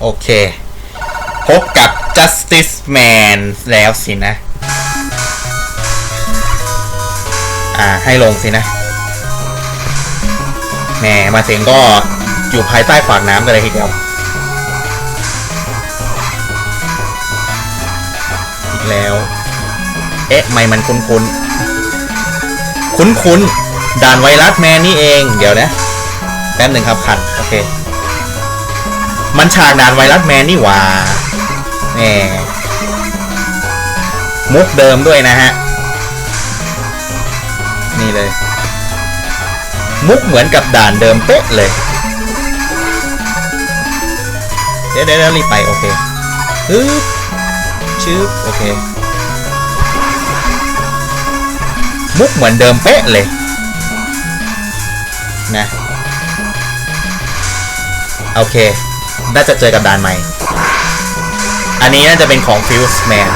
โอเค พบกับ Justice Man แล้วสินะ อ่า ให้ลงสินะแหมมาถึงก็อยู่ภายใต้ฝากน้ำกันเลยทีเดียวอีกแล้ว เอ๊ะ ไม่มันคุ้นคุ้นคุ้นคุ้นด่านไวรัสแมนนี่เอง เดี๋ยวนะ แป๊บหนึ่งครับคัน โอเค มันฉากด่านไวรัสแมนนี่หว่าแหมมุกเดิมด้วยนะฮะ นี่เลย มุกเหมือนกับด่านเดิมเป๊ะเลย เดี๋ยวเดี๋ยวรีบไป โอเคฮึบชืบโอเค มุกเหมือนเดิมเป๊ะเลย นะ โอเค น่าจะเจอกับด่านใหม่ อันนี้น่าจะเป็นของ Fuse Man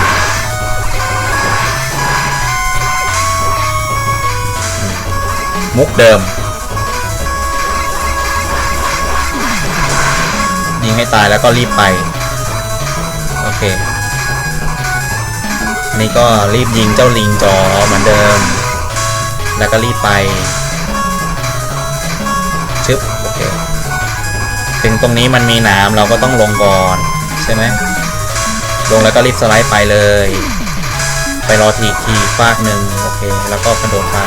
มุกเดิม ยิงให้ตายแล้วก็รีบไป โอเคอันนี้ก็รีบยิงเจ้าลิงจอเหมือนเดิม แล้วก็รีบไป ถึงตรงนี้มันมีนามเราก็ต้องลงก่อนใช่ไหมลงแล้วก็รีบสไลด์ไปเลย ไปรอทีทีฟากหนึ่งโอเค แล้วก็กระโดดไป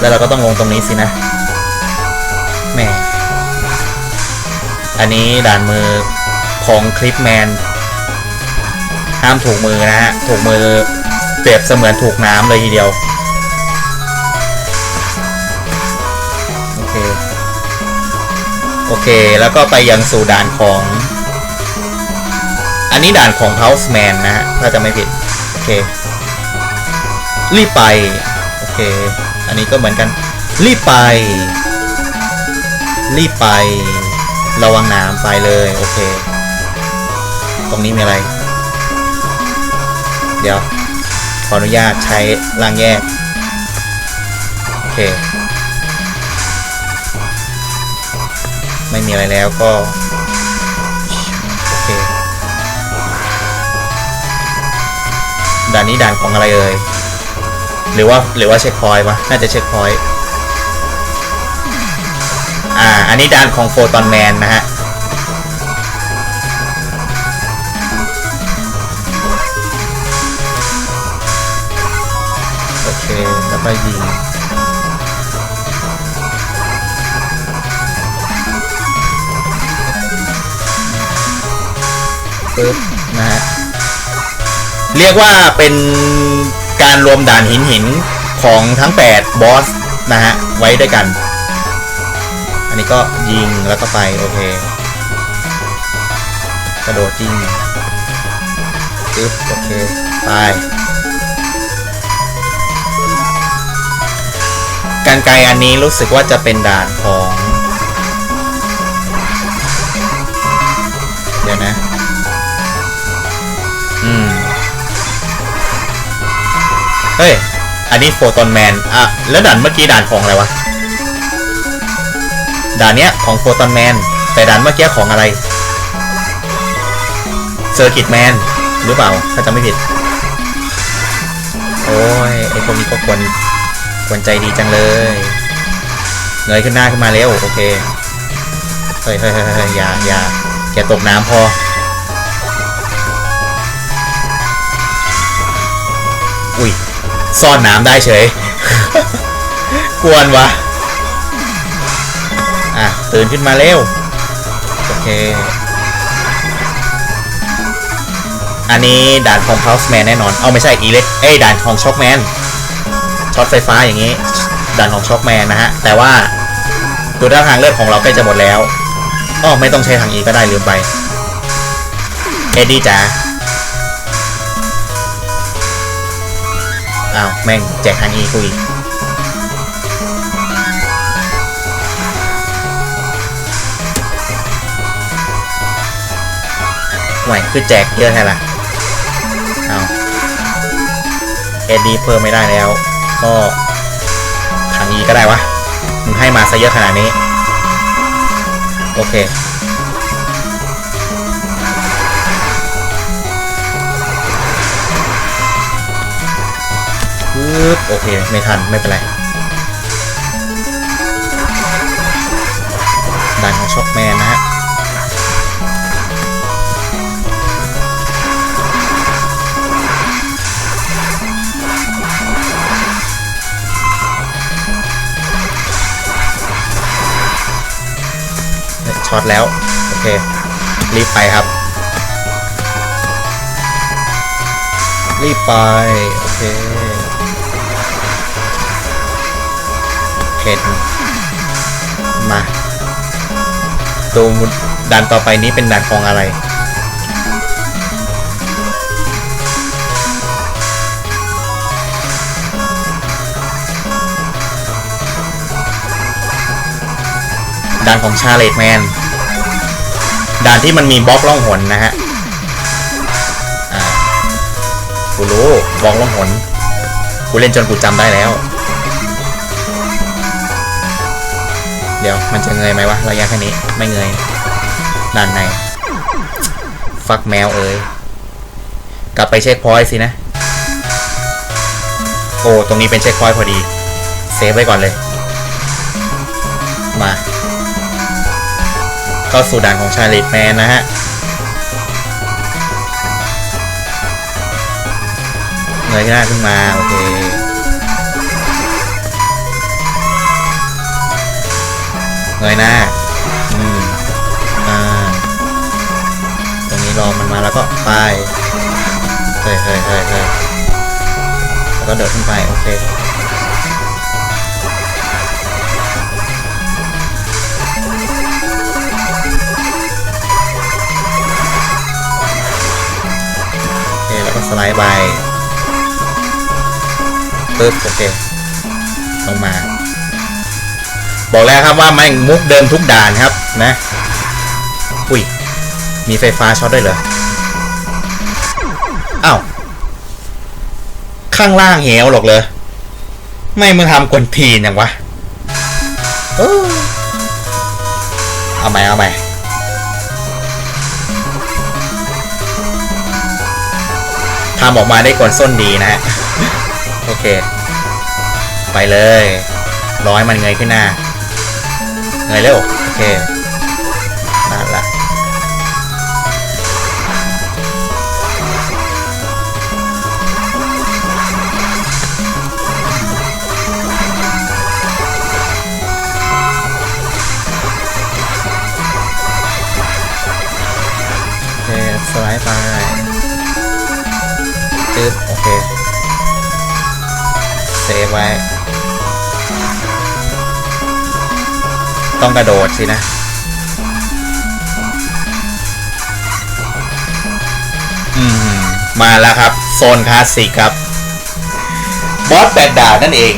แล้วเราก็ต้องลงตรงนี้สินะแหม่อันนี้ด่านมือของคลิปแมนห้ามถูกมือนะฮะถูกมือเปรียบเสมือนถูกน้ำเลยทีเดียว โอเค แล้วก็ไปยังสู่ด่านของ อันนี้ด่านของ House Man นะฮะ ถ้าจะไม่ผิด โอเค รีบไป โอเค อันนี้ก็เหมือนกัน รีบไป รีบไประวังน้ำไปเลย โอเค ตรงนี้มีอะไร เดี๋ยว ขออนุญาตใช้ล่างแยก โอเค ไม่มีอะไรแล้วก็ โอเค ด่านนี้ด่านของอะไรเอ่ย หรือว่าหรือว่าเช็คพอยต์วะน่าจะเช็คพอยต์อ่า อันนี้ด่านของโฟตอนแมนนะฮะโอเค แล้วก็ยิง ปึ๊บนะฮะเรียกว่าเป็นการรวมด่านหินหินของทั้ง 8 บอส นะฮะ ไว้ด้วยกัน อันนี้ก็ยิงแล้วก็ไป โอเค กระโดดยิงปึ๊บโอเค ไป การไกลอันนี้รู้สึกว่าจะเป็นด่านของ เดี๋ยวนะ เฮ้ย อันนี้โฟตอนแมน อะ แล้วด่านเมื่อกี้ด่านของอะไรวะ ด่านเนี้ยของโฟตอนแมน แต่ด่านเมื่อกี้ของอะไร เซอร์กิตแมน หรือเปล่า ถ้าจำไม่ผิด โอ้ย ไอพวกนี้ก็ควรควรใจดีจังเลย เงยขึ้นหน้าขึ้นมาเร็ว โอเค เฮ้ยเฮ้ยเฮ้ยเฮ้ยอย่าอย่าอย่าตกน้ำพอ ซ่อนน้ำได้เฉย กวนวะ อะ ตื่นขึ้นมาเร็ว โอเค อันนี้ด่านของ House Man แน่นอน เอาไม่ใช่อีเล็ก เอ้ยด่านของ Shock Man ช็อตไฟฟ้าอย่างนี้ ด่านของ Shock Man นะฮะ แต่ว่าดูด้านทางเลือดของเราใกล้จะหมดแล้วอ้อไม่ต้องใช้ทางอีก็ได้ลืมไป เอ็ดดี้จ๋า อ้าวแม่งแจกทางอีกูอีกห่วยคือแจกเยอะแค่ละเอาเอ็ดดีเพิ่มไม่ได้แล้ว ก็ทางอีก็ได้วะ มึงให้มาซะเยอะขนาดนี้ โอเค ปึ๊บโอเค ไม่ทัน ไม่เป็นไรด่านของช็อคแมนนะฮะช็อตแล้ว โอเค รีบไปครับ รีบไป โอเค เพนมาดูด่านต่อไปนี้เป็นด่านของอะไร ด่านของชาเลตแมน ด่านที่มันมีบล็อกล่องหนนะฮะอ่ากูรู้บล็อกล่องหนกูเล่นจนกูจำได้แล้ว มันจะเงยไหมวะระยะแค่นี้ไม่เงยด้านใน ฟักแมวเอ้ยกลับไปเช็คพอยต์สินะ โอ้ตรงนี้เป็นเช็คพอยต์พอดี เซฟไว้ก่อนเลย มาเข้าสู่ด่านของชาลิตแมนนะฮะเงยหน้าขึ้นมา โอเค เงยหน้าอืมอ่าตรงนี้รอมันมาแล้วก็ไปเฮ้ยเฮ้ยเฮ้ยเฮ้ยแล้วก็เดินขึ้นไป โอเคโอเคแล้วก็สไลด์ไปปึ๊บโอเคลงมา บอกแล้วครับว่าแม่งมุกเดิมทุกด่านครับนะ อุ้ย มีไฟฟ้าช็อตด้วยเหรอ อ้าว ข้างล่างเหวหรอกเลย ไม่มึงทำกวนทีนอย่างวะ เออเอาใหม่เอาใหม่ทำออกมาได้กวนส้นดีนะฮะ โอเค ไปเลยร้อยมันเงยขึ้นหน้า เงยเร็วโอเคนั่นละโอเคสไลด์ไปจึ๊บโอเค เซฟไว้ ต้องกระโดดสินะอืมมาแล้วครับ โซนคลาสสิกครับ บอสแปดดาวนั่นเอง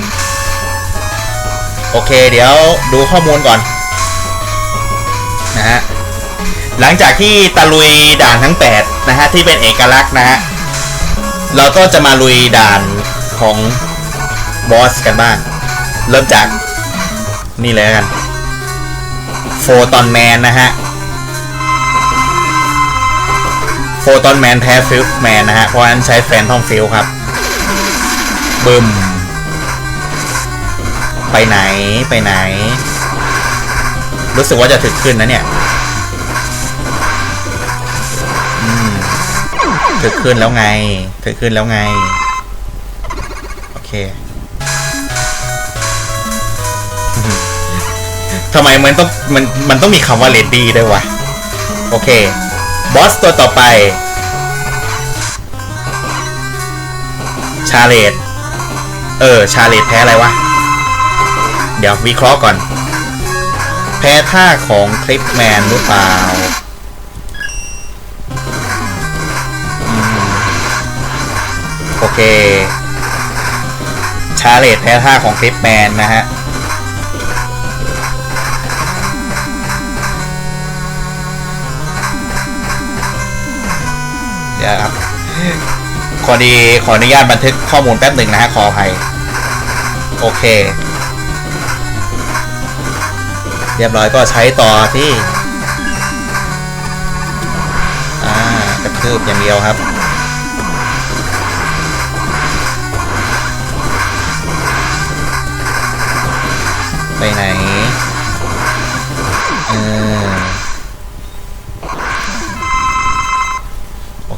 โอเคเดี๋ยวดูข้อมูลก่อน นะฮะ หลังจากที่ตะลุยด่านทั้ง 8 นะฮะ ที่เป็นเอกลักษณ์นะฮะ เราก็จะมาลุยด่านของบอสกันบ้าง เริ่มจากนี่เลยแล้วกัน ตอนแมนนะฮะโฟตอนแมนแพ้ฟิลแมนนะฮะ เพราะฉะนั้นใช้แฟนทอมฟิลครับ บึม ไปไหนไปไหน รู้สึกว่าจะถึกขึ้นนะเนี่ยอืมถึกขึ้นแล้วไง ถึกขึ้นแล้วไง โอเค ทำไมมันต้องมันมันต้องมีคำว่าเลดดี้ด้วยวะ โอเค บอสตัวต่อไป ชาเลตเออ ชาเลตแพ้อะไรวะ เดี๋ยววิเคราะห์ก่อน แพ้ท่าของคลิปแมนหรือเปล่าโอเค ชาเลตแพ้ท่าของคลิปแมนนะฮะ ครับขอดีขออนุญาตบันทึกข้อมูลแป๊บหนึ่งนะฮะขออภัยโอเค เรียบร้อยก็ใช้ต่อที่ อ่ากระทืบอย่างเดียวครับ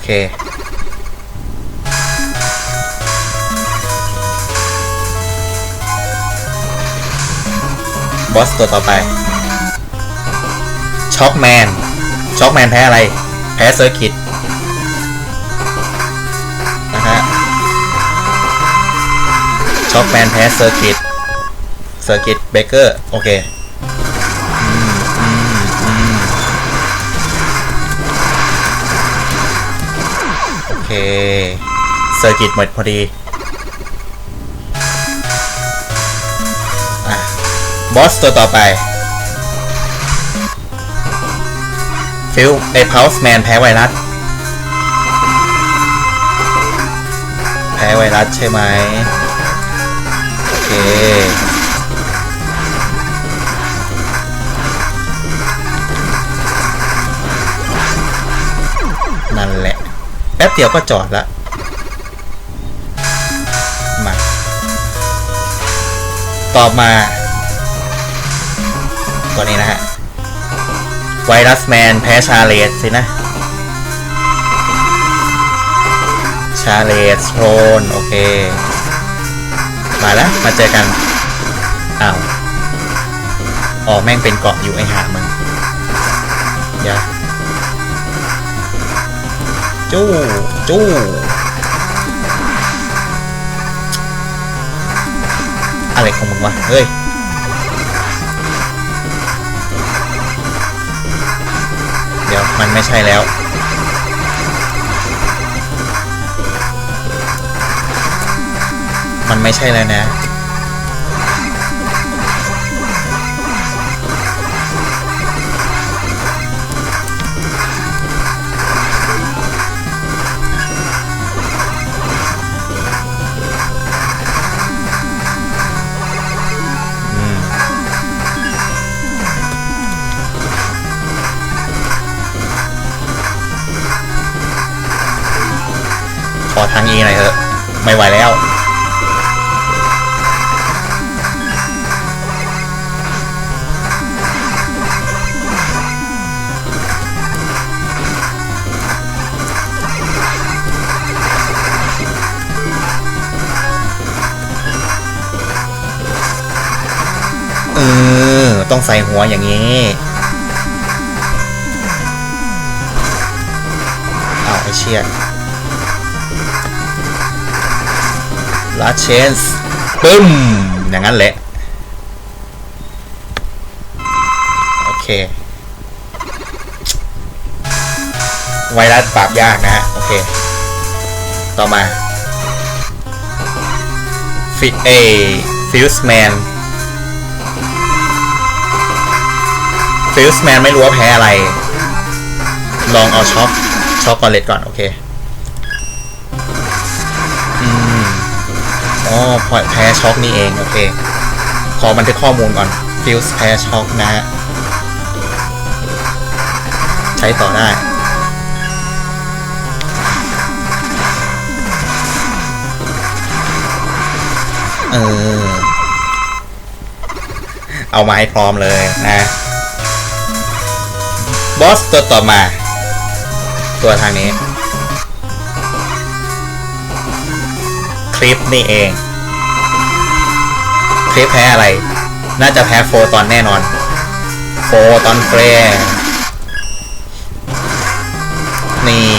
เค บอสตัวต่อไป ช็อกแมน ช็อกแมนแพ้อะไร แพ้เซอร์กิตนะฮะ ช็อกแมนแพ้เซอร์กิต เซอร์กิตเบเกอร์ โอเค เคเซอร์กิตหมดพอดีอะบอสตัวต่อไปฟิลไอพาวส์แมนแพ้ไวรัส แพ้ไวรัสใช่ไหม โอเค ป๊บเดียวก็จอดละมาต่อมาตัวนี้นะฮะ ไวรัสแมนแพ้ชาเลสสินะ ชาเลสโทนโอเค มาแล้ว มาเจอกัน อ้าว อ๋อ แม่งเป็นเกาะอยู่ไอหามึงอย่า จู้จู้อะไรของมึงวะ เฮ้ย เดี๋ยวมันไม่ใช่แล้ว มันไม่ใช่แล้วนะ อทางเอีหน่อยเถอะไม่ไหวแล้ว เออ ต้องใส่หัวอย่างนี้เอาวไอเชี่ย ลาเชนส์ปึ้ม อย่างนั้นแหละ โอเค ไวรัสปราบยากนะฮะ โอเค ต่อมาฟิเอฟิวส์แมนฟิวส์แมนไม่รู้ว่าแพ้อะไร ลองเอาช็อกช็อกกอเลตก่อน โอเค อ๋อพอแพ้ช็อกนี่เองโอเค ขอบันทึกข้อมูลก่อนฟิวส์แพ้ช็อกนะฮะ ใช้ต่อได้เออ เอามาให้พร้อมเลยนะ บอสตัวต่อมา ตัวทางนี้ คลิปนี่เองคลิปแพ้อะไร น่าจะแพ้โฟตอนแน่นอน โฟตอนเฟรนี่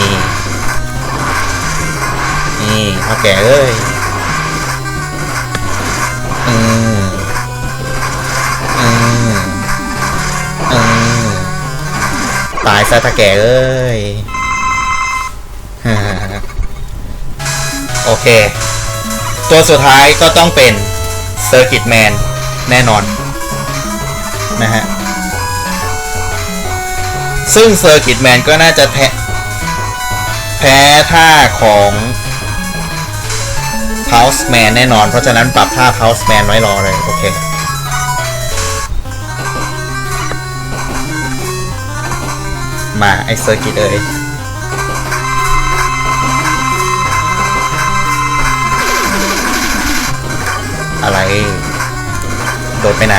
นี่เท่าแก่เอ้ย อืมอืมอืมตายซะเท่าแก่เอ้ย โอเค ตัวสุดท้ายก็ต้องเป็นเซอร์กิตแมนแน่นอนนะฮะ ซึ่งเซอร์กิตแมนก็น่าจะแพ้แพ้ท่าของ House Man แน่นอน เพราะฉะนั้นปรับท่า House Man ไว้รอเลย โอเคมาไอเซอร์กิตเอ้ย โดดไปไหน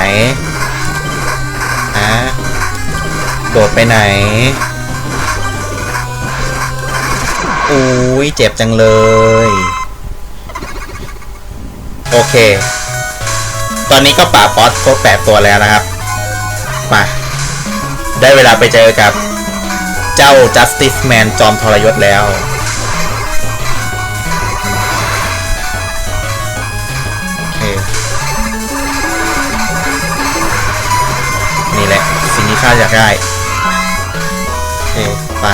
ฮะโดดไปไหนอุ้ยเจ็บจังเลย โอเค ตอนนี้ก็ป่าบอสครบแปดตัวแล้วนะครับ มา ได้เวลาไปเจอกับ เจ้า Justice Man จอมทรยศแล้ว ข้าอยากได้โอเคไป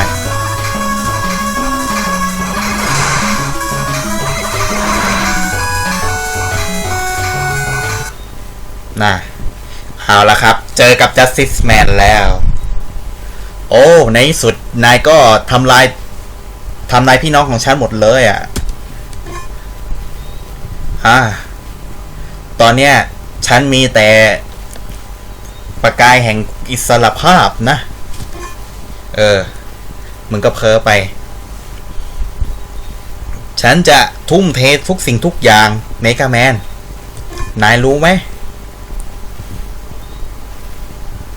น่ะเอาละครับ เจอกับ Justice Man แล้ว โอ้ ในสุด นายก็ทำลายทำลายพี่น้องของฉันหมดเลยอะ่ะอ่าตอนเนี้ย ฉันมีแต่ประกายแห่ง อิสรภาพนะ เออ มึงก็เพ้อไป ฉันจะทุ่มเททุกสิ่งทุกอย่างเมกาแมน นายรู้ไหม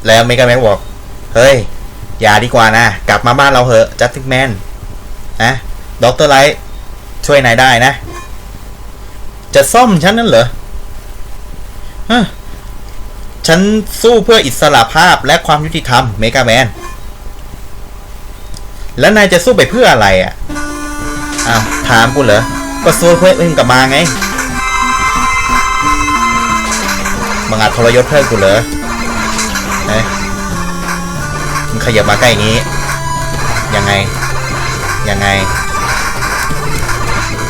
แล้วเมกาแมนบอก เฮ้ย อย่าดีกว่านะ กลับมาบ้านเราเหอะจัสติกแมนนะด็อกเตอร์ไลท์ช่วยนายได้นะ จะซ่อมฉันนั่นเหรอฮะ ฉันสู้เพื่ออิสระภาพและความยุติธรรมเมกาแมน แล้วนายจะสู้ไปเพื่ออะไรอะ อ้าว ถามกูเหรอ ก็สู้เพื่อเองกับมาไงมึงอาจทรยศเพื่อนกูเหรอเอ้ยมันขยับมาใกล้อย่างนี้ ยังไง ยังไง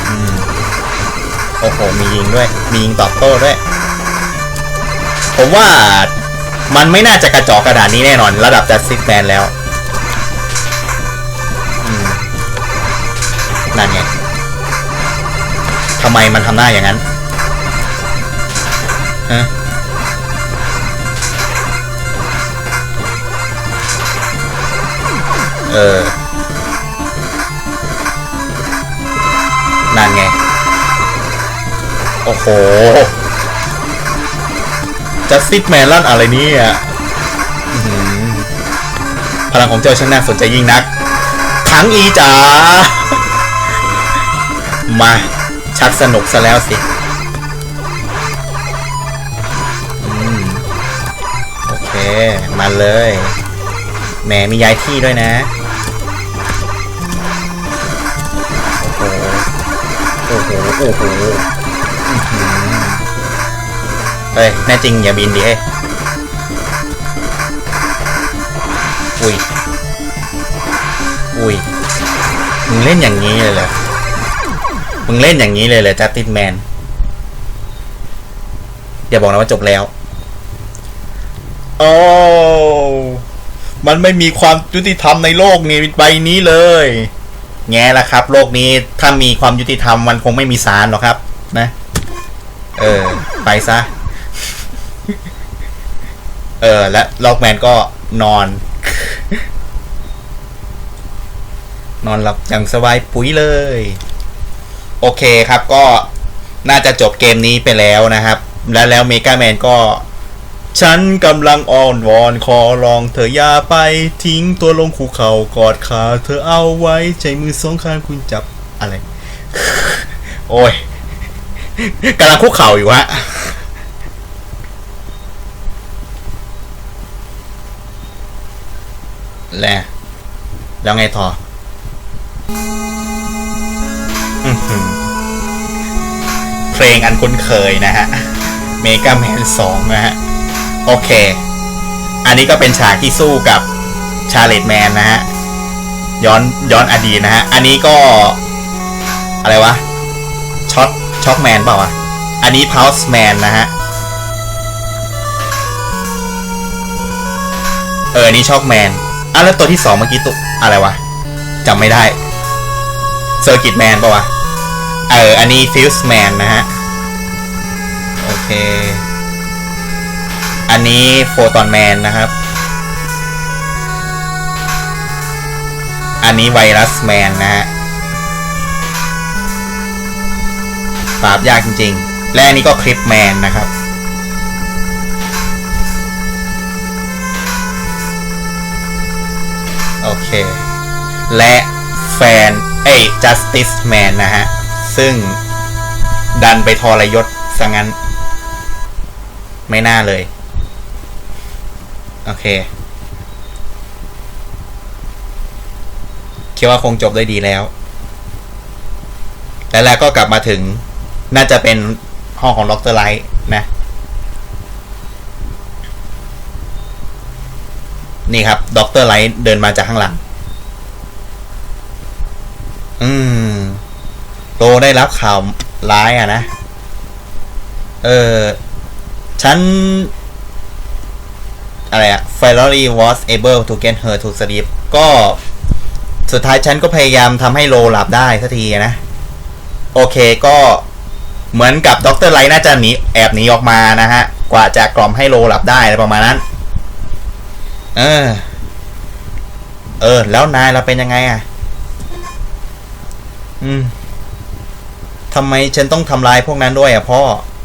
อืม โอ้โห มียิงด้วย มียิงตอบโต้ด้วย ผมว่ามันไม่น่าจะกระจอกกระดาษนี้แน่นอน ระดับจัดซิกแมนแล้วนั่นไงทำไมมันทำหน้าอย่างนั้นฮะเออ นั่นไง โอ้โห จัสติสแมนลั่นอะไรเนี่ยอื้อหือพลังของเจ้าช่างน่าสนใจยิ่งนัก ขังอีจ๋า มาชักสนุกซะแล้วสิอโอเค มาเลยแหมมีย้ายที่ด้วยนะ โอ้โห โอ้โห โอ้โห เฮ้ยแน่จริงอย่าบินดิเฮ้ยอุ้ยอุ้ยมึงเล่นอย่างนี้เลยเหรอมึงเล่นอย่างนี้เลยเหรอจัสตินแมนอย่าบอกนะว่าจบแล้ว โอ้มันไม่มีความยุติธรรมในโลกนี้ใบนี้เลย แง่ละครับ โลกนี้ถ้ามีความยุติธรรมมันคงไม่มีศาลหรอกครับ นะ เออ ไปซะ เออ และล็อกแมนก็นอน นอนหลับอย่างสบายปุ๋ยเลย โอเคครับก็น่าจะจบเกมนี้ไปแล้วนะครับ แล้วแล้วเมกาแมนก็ ฉันกำลังอ้อนวอนขอร้องเธออย่าไปทิ้งตัวลงคูเขากอดขาเธอเอาไว้ใจมือสองข้างคุณจับอะไร โอ้ยกำลังคุกเข่าอยู่ฮะ แล้วแล้วไงต่อเพลงอันคุ้นเคยนะฮะเมกาแมนสองนะฮะ โอเค อันนี้ก็เป็นฉากที่สู้กับชาเลตแมนนะฮะ ย้อนย้อนอดีตนะฮะ อันนี้ก็ อะไรวะช็อตช็อกแมนเปล่าวะ อันนี้พาวส์แมนนะฮะ เอออันนี้ช็อกแมน อะแล้วตัวที่สองเมื่อกี้ตัวอะไรวะจำไม่ได้เซอร์กิตแมนปะวะ เออ อันนี้ฟิวส์แมนนะฮะ โอเค อันนี้โฟตอนแมนนะครับ อันนี้ไวรัสแมนนะฮะปราบยากจริงๆ และอันนี้ก็คลิปแมนนะครับ และแฟนเอ้ย Justice Man นะฮะ ซึ่งดันไปทรยศซะงั้น ไม่น่าเลย โอเคคิดว่าคงจบได้ดีแล้ว และแล้วก็กลับมาถึง น่าจะเป็นห้องของดรไลท์นะ นี่ครับด็อกเตอร์ไลท์เดินมาจากข้างหลัง อืมโตได้รับข่าวร้ายอะนะ เออ ฉัน อะไรอะ Ferrari was able to get her to sleep ก็สุดท้ายฉันก็พยายามทำให้โลหลับได้สักทีนะ โอเคก็เหมือนกับดรไลท์น่าจะหนีแอบหนีออกมานะฮะ กว่าจะกล่อมให้โลหลับได้อะไรประมาณนั้น เออ เออ แล้วนายเราเป็นยังไงอะ อืมทำไมฉันต้องทำลายพวกนั้นด้วยอะพ่อ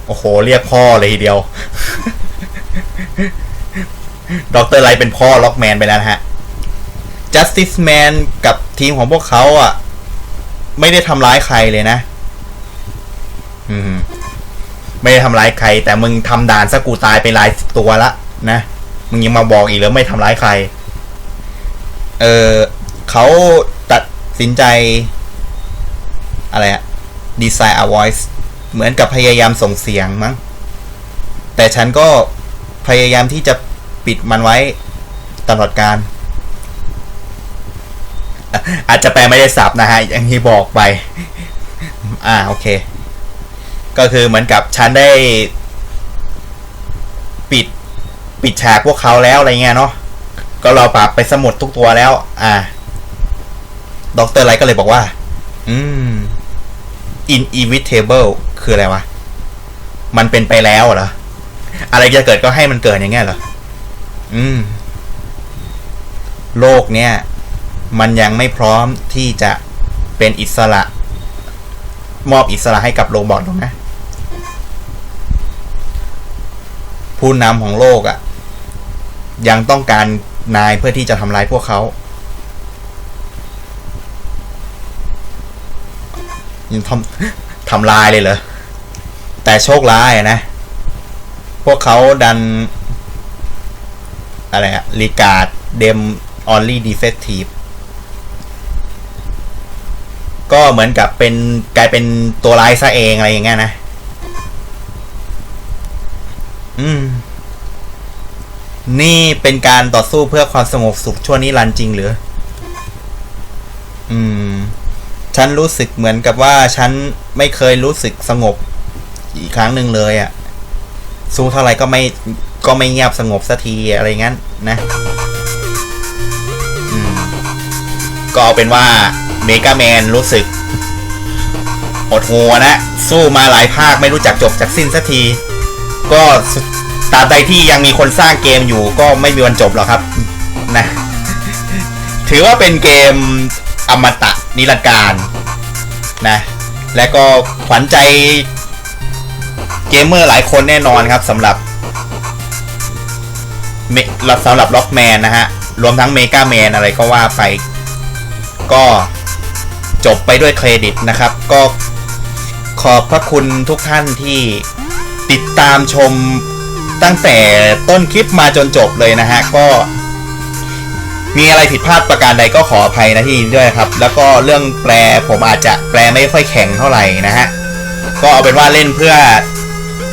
โอ้โห เรียกพ่อเลยทีเดียว ดรไลเป็นพ่อล็อกแมนไปแล้วนะฮะ Justice Man กับทีมของพวกเขาอะ ไม่ได้ทำร้ายใครเลยนะ อืม ไม่ได้ทำร้ายใคร แต่มึงทำด่านซะกูตายไปหลายสิบตัวละนะ มึงยังมาบอกอีกแล้วไม่ทำร้ายใคร เออเขาตัดสินใจ อะไรอะ design a voice เหมือนกับพยายามส่งเสียงมั้ง แต่ฉันก็พยายามที่จะปิดมันไว้ตลอดการ อาจจะแปลไม่ได้สับนะฮะ อย่างที่บอกไป อ่า โอเค ก็คือเหมือนกับฉันได้ ปิด ปิดฉากพวกเขาแล้วอะไรเงี้ยเนาะ ก็เราปราบไปสมุดทุกตัวแล้ว อ่า ด็อกเตอร์ไลท์ก็เลยบอกว่า อืม inevitable คืออะไรวะ มันเป็นไปแล้วเหรอ อะไรจะเกิดก็ให้มันเกิดอย่างเงี้ยเหรอ อืม โลกเนี้ยมันยังไม่พร้อมที่จะเป็นอิสระ มอบอิสระให้กับโรบอทหรอกนะ ผู้นำของโลกอะ่ะ ยังต้องการนายเพื่อที่จะทำลายพวกเขา ยังทำทำลายเลยเหรอ แต่โชคร้ายนะ พวกเขาดัน อะไรอะรีการ์ดเดมออลลี่ดีเฟ c ทีฟก็เหมือนกับเป็นกลายเป็นตัวร้ายซะเองอะไรอย่างเงี้ยนะ อืม นี่เป็นการต่อสู้เพื่อความสงบสุขชั่วนิรันดร์จริงหรือ อืม ฉันรู้สึกเหมือนกับว่าฉันไม่เคยรู้สึกสงบอีกครั้งหนึ่งเลยอะ่ะ สู้เท่าไหร่ก็ไม่ก็ไม่เงียบสงบสักทีอะไรงั้นนะอืมก็เอาเป็นว่าเมกาแมนรู้สึกอดหัวนะ สู้มาหลายภาคไม่รู้จักจบจากสิ้นสักที ก็ตราบใดที่ยังมีคนสร้างเกมอยู่ก็ไม่มีวันจบหรอกครับนะ ถือว่าเป็นเกมอมตะนิรันดร์การ นะ และก็ขวัญใจเกมเมอร์หลายคนแน่นอนครับสำหรับสำหรับล็อกแมนนะฮะ รวมทั้งเมกาแมนอะไรก็ว่าไป ก็จบไปด้วยเครดิตนะครับ ก็ขอบพระคุณทุกท่านที่ติดตามชมตั้งแต่ต้นคลิปมาจนจบเลยนะฮะ ก็ มีอะไรผิดพลาดประการใดก็ขออภัยนะที่ด้วยครับ แล้วก็เรื่องแปลผมอาจจะแปลไม่ค่อยแข็งเท่าไหร่นะฮะก็เอาเป็นว่าเล่นเพื่อ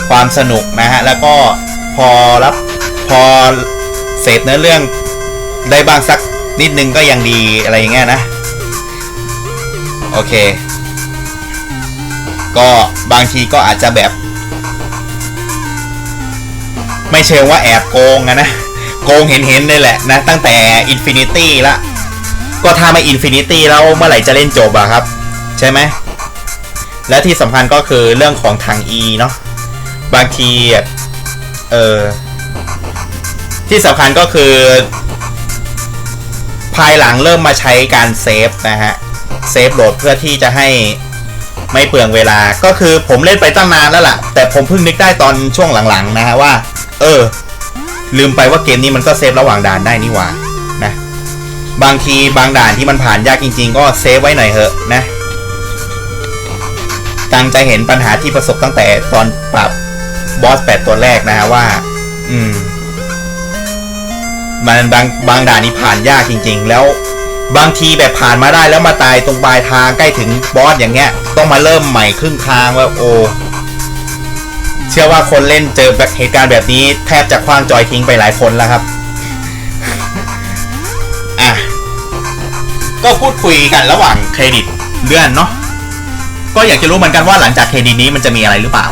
ความสนุกนะฮะแล้วก็พอรับพอเสพเนื้อเรื่องได้บ้างสักนิดนึงก็ยังดีอะไรอย่างเงี้ยนะ โอเค ก็บางทีก็อาจจะแบบ ไม่เชิงว่าแอบโกงอะนะ โกงเห็นๆเลยแหละนะ ตั้งแต่ Infinity ละ ก็ถ้าไม่ Infinity แล้วเมื่อไหร่จะเล่นจบอะครับ ใช่ไหม และที่สำคัญก็คือเรื่องของทาง E เนาะบางทีเออที่สำคัญก็คือ ภายหลังเริ่มมาใช้การเซฟนะฮะ เซฟโหลดเพื่อที่จะให้ไม่เปลืองเวลา ก็คือผมเล่นไปตั้งนานแล้วล่ะ แต่ผมเพิ่งนึกได้ตอนช่วงหลังๆนะฮะว่า เออ ลืมไปว่าเกมนี้มันก็เซฟระหว่างด่านได้นี่หว่านะ บางทีบางด่านที่มันผ่านยากจริง ๆ ก็เซฟไว้หน่อยเถอะนะตังจะเห็นปัญหาที่ประสบตั้งแต่ตอนปรับบอสแปดตัวแรกนะฮะว่า อืม มันบางบางด่านนี่ผ่านยากจริง ๆ แล้วบางทีแบบผ่านมาได้แล้วมาตายตรงปลายทางใกล้ถึงบอสอย่างเงี้ย ต้องมาเริ่มใหม่ครึ่งทางว่าโอ เชื่อว่าคนเล่นเจอแบบเหตุการณ์แบบนี้แทบจะคว้างจอยทิ้งไปหลายคนแล้วครับ อะ ก็พูดคุยกันระหว่างเครดิตเลื่อนเนาะ ก็อยากจะรู้เหมือนกันว่าหลังจากเครดิตนี้มันจะมีอะไรหรือเปล่า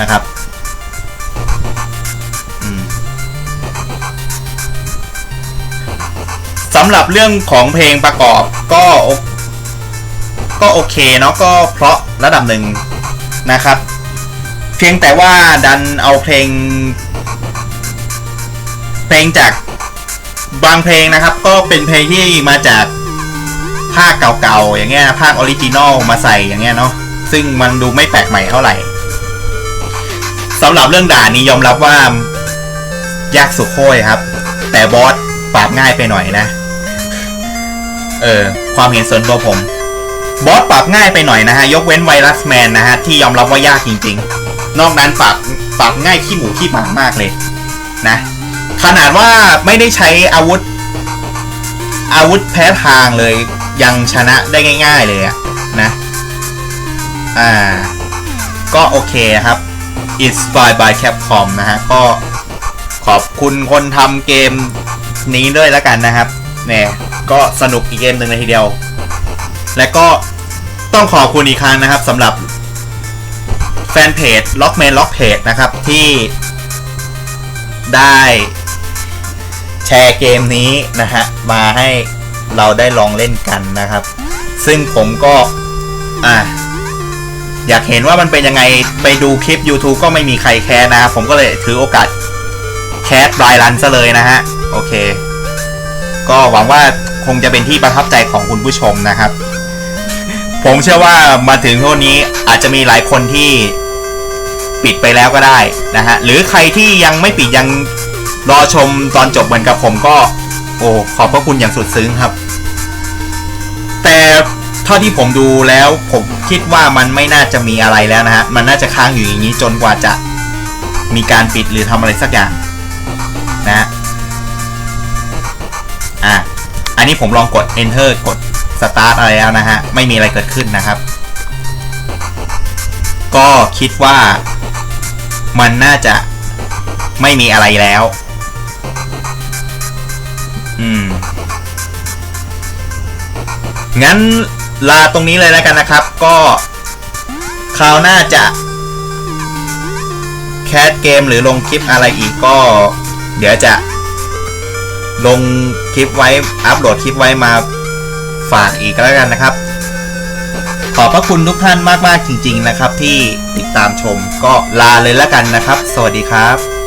นะครับสำหรับเรื่องของเพลงประกอบก็โอก็โอเคเนาะก็เพราะระดับหนึ่งนะครับ เพียงแต่ว่าดันเอาเพลง เพลงจากบางเพลงนะครับ ก็เป็นเพลงที่มาจากภาคเก่าๆอย่างเงี้ยภาคออริจินอลมาใส่อย่างเงี้ยเนาะซึ่งมันดูไม่แปลกใหม่เท่าไหร่สำหรับเรื่องด่านนี้ยอมรับว่ายากสุดโค้ยครับ แต่บอสปราบง่ายไปหน่อยนะ เออ ความเห็นส่วนตัวผม บอสปรับง่ายไปหน่อยนะฮะ ยกเว้นไวรัสแมนนะฮะ ที่ยอมรับว่ายากจริง ๆ นอกนั้นปรับปรับง่ายขี้หมูขี้หมามากเลยนะ ขนาดว่าไม่ได้ใช้อาวุธ อาวุธแพ้ทางเลย ยังชนะได้ง่าย ๆเลยอะนะอ่าก็โอเคครับ Inspired by Capcom นะฮะ ก็ขอบคุณคนทำเกมนี้ด้วยแล้วกันนะครับเนี่ยก็สนุกอีกเกมหนึ่งเลยทีเดียว และก็ต้องขอบคุณอีกครั้งนะครับสำหรับ แฟนเพจ Lockman Lock Page นะครับที่ได้แชร์เกมนี้นะฮะมาให้เราได้ลองเล่นกันนะครับ ซึ่งผมก็อะอยากเห็นว่ามันเป็นยังไงไปดูคลิป YouTube ก็ไม่มีใครแคร์นะครับผมก็เลยถือโอกาสแคสรายรันซะเลยนะฮะ โอเค ก็หวังว่าคงจะเป็นที่ประทับใจของคุณผู้ชมนะครับ ผมเชื่อว่ามาถึงเท่านี้อาจจะมีหลายคนที่ปิดไปแล้วก็ได้นะฮะ หรือใครที่ยังไม่ปิดยังรอชมตอนจบเหมือนกับผมก็ โอ้ขอบพระคุณอย่างสุดซึ้งครับ แต่เท่าที่ผมดูแล้วผมคิดว่ามันไม่น่าจะมีอะไรแล้วนะฮะ มันน่าจะค้างอยู่อย่างนี้จนกว่าจะมีการปิดหรือทำอะไรสักอย่างนะอะ อันนี้ผมลองกด enter กด start อะไรแล้วนะฮะ ไม่มีอะไรเกิดขึ้นนะครับ ก็คิดว่ามันน่าจะไม่มีอะไรแล้ว อืม งั้นลาตรงนี้เลยแล้วกันนะครับ ก็คราวหน้าจะ แคสเกมหรือลงคลิปอะไรอีกก็ เดี๋ยวจะ ลงคลิปไว้ อัปโหลดคลิปไว้มา ฝากอีกแล้วกันนะครับ ขอบพระคุณทุกท่านมากๆจริง ๆนะครับ ที่ติดตามชมก็ลาเลยแล้วกันนะครับ สวัสดีครับ